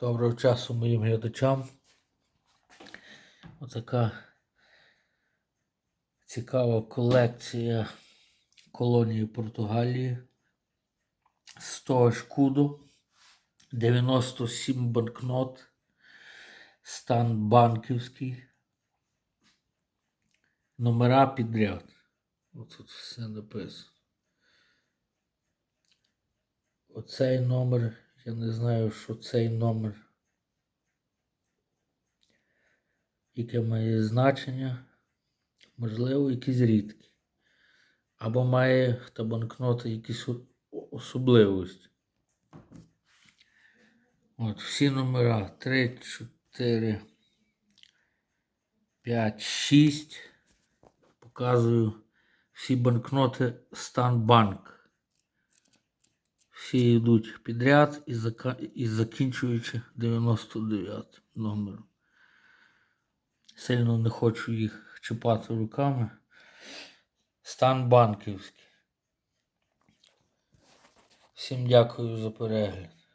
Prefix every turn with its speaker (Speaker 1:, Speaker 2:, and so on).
Speaker 1: Доброго часу моїм глядачам. Отака цікава колекція колонії Португалії. 100 шкуду, 97 банкнот, стан банківський, номера підряд. Отут все написано. Оцей номер, я не знаю, що цей номер, яке має значення, можливо, якісь рідкі. Або має та банкнота якісь особливості. От, всі номера 3, 4, 5, 6. Показую всі банкноти Стан Банк. Всі йдуть підряд і, зака... і закінчуючи 99 номером. Сильно не хочу їх чіпати руками. Стан банківський. Всім дякую за перегляд.